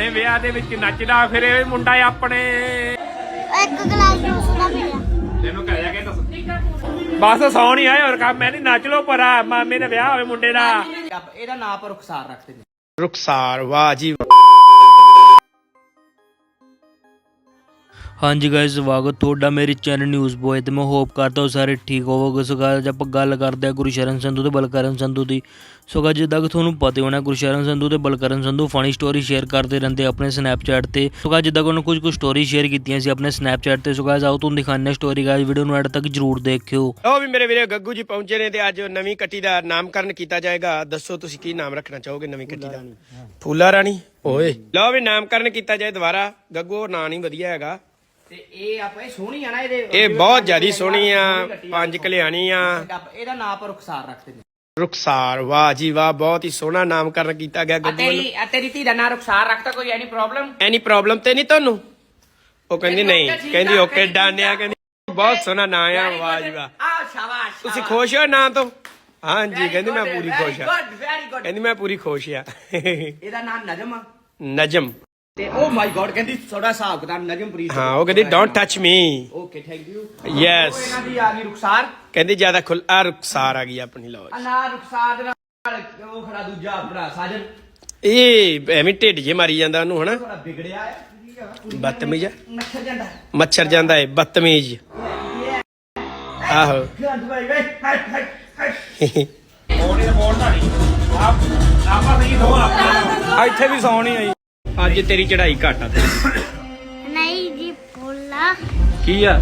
ਆਪਣੇ ਵਿਆਹ ਦੇ ਵਿੱਚ ਨੱਚਦਾ ਫਿਰੇ ਮੁੰਡਾ ਆਪਣੇ ਇੱਕ ਗਲਾਸ ਜੂਸ ਦਾ ਪੀਆ। ਤੈਨੂੰ ਕਹਿ ਜਾ ਕੇ ਦੱਸ। ਬਸ ਸੌਣ ਹੀ ਆਏ ਹੋਰ ਕੰਮ ਮੈਂ ਨਹੀਂ ਨੱਚ ਲੋ ਪਰਾ ਮਾਮੇ ਦਾ ਵਿਆਹ ਹੋਵੇ ਮੁੰਡੇ ਦਾ। ਇਹਦਾ ਨਾਂ ਪਰ ਰੁਖਸਾਰ ਰੱਖਦੇ ਨੇ ਰੁਖਸਾਰ ਵਾਹ ਜੀ ਹਾਂਜੀ ਗਾਇਸ ਸਵਾਗਤ ਤੁਹਾਡਾ ਮੇਰੇ ਚੈਨਲ ਨਿਊਜ਼ ਬੋਏ ਤੇ। ਮੈਂ ਹੋਪ ਕਰਦਾ ਹਾਂ ਸਾਰੇ ਠੀਕ ਹੋਵੋਗੇ। ਸੋ ਅੱਜ ਆਪਾਂ ਗੱਲ ਕਰਦੇ ਹਾਂ ਗੁਰਸ਼ਰਨ ਸੰਧੂ ਤੇ ਬਲਕਰਨ ਸੰਧੂ ਦੀ। ਸੋ guys, ਜਿੱਦਾਂ ਕਿ ਤੁਹਾਨੂੰ ਪਤਾ ਹੀ ਹੋਣਾ ਗੁਰਸ਼ਰਨ ਸੰਧੂ ਤੇ Balkaran Sandhu funny story share ਕਰਦੇ ਰਹਿੰਦੇ ਆਪਣੇ ਸਨੈਪਚੈਟ ਤੇ। ਸੋ guys, ਜਿੱਦਾਂ ਕਿ ਉਹਨਾਂ ਕੁਝ ਕੁ ਸਟੋਰੀ ਸ਼ੇਅਰ ਕੀਤੀਆਂ ਸੀ ਆਪਣੇ ਸਨੈਪਚੈਟ ਤੇ। ਸੋ guys, ਆਓ ਤੁਹਾਨੂੰ ਦਿਖਾਉਂਦੇ ਸਟੋਰੀ ਗਾਇਸ ਵੀਡੀਓ ਨੂੰ ਐਡ ਤੱਕ ਜਰੂਰ ਦੇਖਿਓ। ਲੋ ਵੀ ਮੇਰੇ ਵੀਰੇ ਗੱਗੂ ਜੀ ਪਹੁੰਚੇ ਨੇ ਤੇ ਅੱਜ ਨਵੀਂ ਕੱਟੀ ਦਾ ਨਾਮਕਰਨ ਕੀਤਾ ਜਾਏਗਾ। ਦੱਸੋ ਤੁਸੀਂ ਕੀ ਨਾਮ ਰੱਖਣਾ ਚਾਹੋਗੇ ਨਵੀਂ ਕੱਟੀ ਦਾ? ਫੂਲਾ ਰਾਣੀ ਓਏ। ਲੋ ਵੀ ਨਾਮਕਰਨ ਕੀਤਾ ਜਾਏ ਦੁਬਾਰਾ। ਗੱਗੂ ਨਾਂ ਨਹੀਂ ਵਧੀਆ ਹੈਗਾ। ਤੇ ਇਹ ਆਪਾਂ ਇਹ ਸੋਹਣੀ ਆ ਨਾ ਇਹਦੇ। ਇਹ ਬਹੁਤ ਜਿਆਦੀ ਸੋਹਣੀ ਆ ਪੰਜ ਕਲਿਆਣੀ ਆ। ਇਹਦਾ ਨਾਂ ਪਰ ਰੁਖਸਾਰ ਰੱਖਦੇ ਨੇ। ਰੁਖਸਾਰ ਵਾਹ ਜੀ ਵਾਹ ਬਹੁਤ ਹੀ ਸੋਹਣਾ ਨਾਮਕਰਨ ਕੀਤਾ ਗਿਆ ਵੱਲੋਂ। ਤੇਰੀ ਤੇਰੀ ਧੀ ਦਾ ਨਾਂ ਰੁਖਸਾਰ ਰੱਖਤਾ ਕੋਈ ਐਨੀ ਪ੍ਰੋਬਲਮ ਐਨੀ ਪ੍ਰੋਬਲਮ ਤੇ ਨਹੀਂ ਤੁਹਾਨੂੰ? ਉਹ ਕਹਿੰਦੀ ਨਹੀਂ ਕਹਿੰਦੀ ਓਕੇ ਕਹਿੰਦੀ ਡਨ ਆ ਕਹਿੰਦੀ ਬਹੁਤ ਸੋਹਣਾ ਨਾਂ ਆ ਵਾਹ ਜੀ ਵਾਹ। ਆ ਸ਼ਾਬਾਸ਼ ਤੁਸੀਂ ਖੁਸ਼ ਹੋ ਨਾਂ ਤੋਂ? ਹਾਂਜੀ ਕਹਿੰਦੀ ਮੈਂ ਪੂਰੀ ਖੁਸ਼ ਆ। ਗੁੱਡ ਗੁੱਡ ਕਹਿੰਦੀ ਮੈਂ ਪੂਰੀ ਖੁਸ਼ ਆ। ਇਹਦਾ ਨਾਮ ਨਜਮ ਆ। ਨਜਮ। ਤੇ ਓ ਮਾਈ ਗॉड ਕਹਿੰਦੀ ਥੋੜਾ ਹਿਸਾਬ ਕਿਤਾਬ ਨਜਮਪ੍ਰੀਤ ਹਾਂ ਉਹ ਕਹਿੰਦੀ don't touch me okay thank you yes ਇਹਨਾਂ ਦੀ ਆ ਗਈ ਰੁਖਸਾਰ। ਕਹਿੰਦੀ ਜ਼ਿਆਦਾ ਖੁੱਲ ਆ ਰੁਖਸਾਰ ਆ ਗਈ ਆਪਣੀ ਲਓ ਆ ਨਾ ਰੁਖਸਾਰ ਦੇ ਨਾਲ ਉਹ ਖੜਾ ਦੂਜਾ ਆਪਣਾ ਸਾਜਨ। ਇਹ ਐਵੇਂ ਢਿੱਡ ਜੇ ਮਾਰੀ ਜਾਂਦਾ ਉਹਨੂੰ ਹਨਾ? ਥੋੜਾ ਵਿਗੜਿਆ ਹੈ। ਬਦਤਮੀਜ਼ ਆ। ਮੱਛਰ ਜਾਂਦਾ ਮੱਛਰ ਜਾਂਦਾ ਏ ਬਦਤਮੀਜ਼। ਆਹੋ। ਗੰਦ ਭਾਈ ਵੇ। ਹਟ ਹਟ ਹਟ। ਇੱਥੇ ਵੀ ਸੌਣੀ ਆਈ। ਅੱਜ ਤੇਰੀ ਚੜਾਈ ਘੱਟ ਆ ਤੇਰੀ। ਨਹੀਂ ਜੀ ਫੁੱਲਾ। ਕੀ ਆ?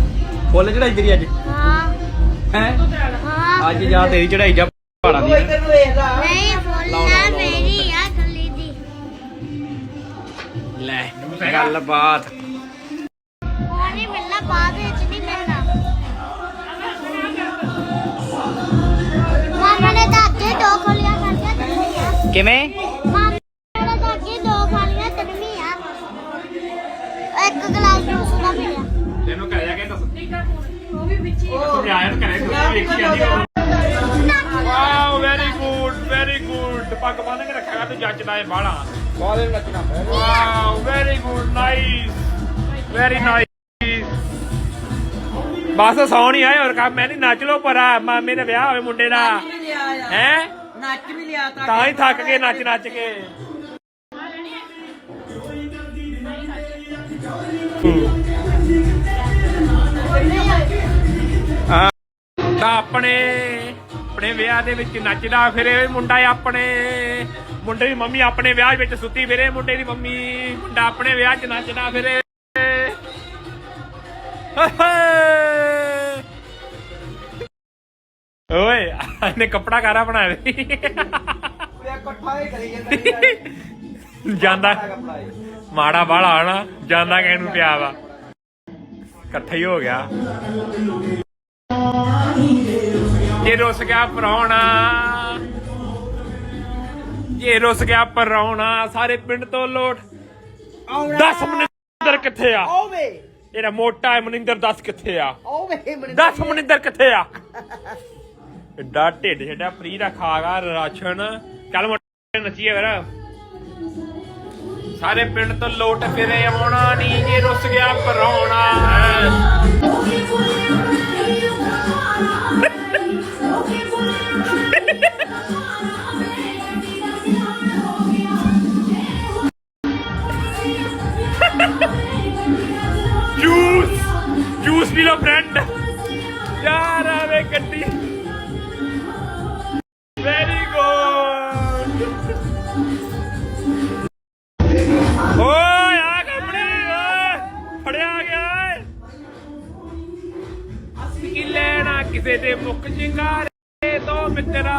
ਫੁੱਲ ਚੜਾਈ ਤੇਰੀ ਅੱਜ? ਹਾਂ। ਹੈ? ਹਾਂ। ਅੱਜ ਜਾ ਤੇਰੀ ਚੜਾਈ ਜਾ ਪਹਾੜਾਂ ਦੀ। ਨਹੀਂ ਫੁੱਲਾ ਮੇਰੀ ਆ ਗਲੀ ਦੀ। ਲੈ ਗੱਲ ਬਾਤ ਉਹ ਨਹੀਂ ਮਿਲਣਾ ਬਾਅਦ ਵਿੱਚ ਨਹੀਂ ਮਿਲਣਾ। ਮਾਮਾ ਨੇ ਤਾਂ ਅੱਗੇ ਖੋਲੀਆਂ ਖਾਲੀਆਂ ਤਨਵੀਆਂ ਕਿਵੇਂ? ਕੇ ਦੱਸ ਉਹ ਵੀ ਵਿੱਚ ਹੀ ਆਇਆ ਤਾਂ ਕਰੇ ਤੂੰ ਵੇਖੀ ਜਾਂਦੀ wow very good very good ਪੱਗ ਬੰਨ ਕੇ ਰੱਖਿਆ ਤੂੰ ਜੱਜਦਾ ਏ ਬਾਲਾ ਬਾਲੇ ਨੱਚਣਾ wow very good nice very nice ਬਸ ਸੌਣ ਹੀ ਆਏ ਹੋਰ ਕੰਮ ਮੈਂ ਨਹੀਂ ਨੱਚ ਲੋ ਪਰਾ ਮਾਮੇ ਦਾ ਵਿਆਹ ਹੋਵੇ ਮੁੰਡੇ ਦਾ ਹੈ? ਨੱਚ ਵੀ ਲਿਆ ਤਾਂ ਹੀ ਥੱਕ ਗਏ ਨੱਚ ਨੱਚ ਕੇ। ਆਪਣੇ ਆਪਣੇ ਵਿਆਹ ਦੇ ਵਿੱਚ ਨੱਚਦਾ ਫਿਰੇ ਮੁੰਡਾ ਆਪਣੇ। ਮੁੰਡੇ ਦੀ ਮੰਮੀ ਆਪਣੇ ਵਿਆਹ ਵਿੱਚ ਸੁੱਤੀ ਫਿਰੇ ਮੁੰਡੇ ਦੀ ਮੰਮੀ ਮੁੰਡਾ ਆਪਣੇ ਵਿਆਹ 'ਚ ਨੱਚਦਾ ਫਿਰੇ। ਓਏ ਇਹਨੇ ਕੱਪੜਾ ਕਾਰਾ ਬਣਾਇਆ ਵੇ ਇਕੱਠਾ ਹੀ ਕਰੀ ਜਾਂਦਾ ਜਾਂਦਾ। ਮਾੜਾ ਬਾਲਾ ਹਨਾ ਜਾਂਦਾ ਕਹਿਣ ਨੂੰ ਪਿਆ ਵਾ। ਇਕੱਠਾ ਹੀ ਹੋ ਗਿਆ। ਜੇ ਰੁੱਸ ਗਿਆ ਪਰੌਣਾ ਜੇ ਰੁੱਸ ਗਿਆ ਪਰੌਣਾ ਸਾਰੇ ਪਿੰਡ ਤੋਂ ਲੋਟ। ਦੱਸ ਮਨਿੰਦਰ ਕਿੱਥੇ ਆ? ਓਵੇ ਇਹਦਾ ਮੋਟਾ ਹੈ ਮਨਿੰਦਰ ਦੱਸ ਕਿੱਥੇ ਆ? ਓਵੇ ਮਨ ਦੱਸ ਮਨਿੰਦਰ ਕਿੱਥੇ ਆ? ਏਡਾ ਢਿੱਡ ਛੱਡਿਆ ਫਰੀ ਦਾ ਖਾਗਾ ਰਾਸ਼ਨ। ਚੱਲ ਮੋਟੇ ਨੱਚੀਏ ਫਿਰ। ਸਾਰੇ ਪਿੰਡ ਤੋਂ ਲੋਟ ਫਿਰੇ ਆਉਣਾ ਨਹੀਂ ਜੇ ਰੁੱਸ ਗਿਆ ਪਰੌਣਾ। ਯਾਰ ਆਵੇ ਗੱਡੀ। ਵੈਰੀ ਗੁੱਡ ਓਏ, ਆ ਕੰਪਨੀ ਓਏ, ਫੜਿਆ ਗਿਆ ਏ। ਅਸੀਂ ਕੀ ਲੈਣਾ ਕਿਸੇ ਦੇ ਮੁੱਖ ਚਿੰਗਾਰੇ ਤੋਂ ਮਿੱਤਰਾ।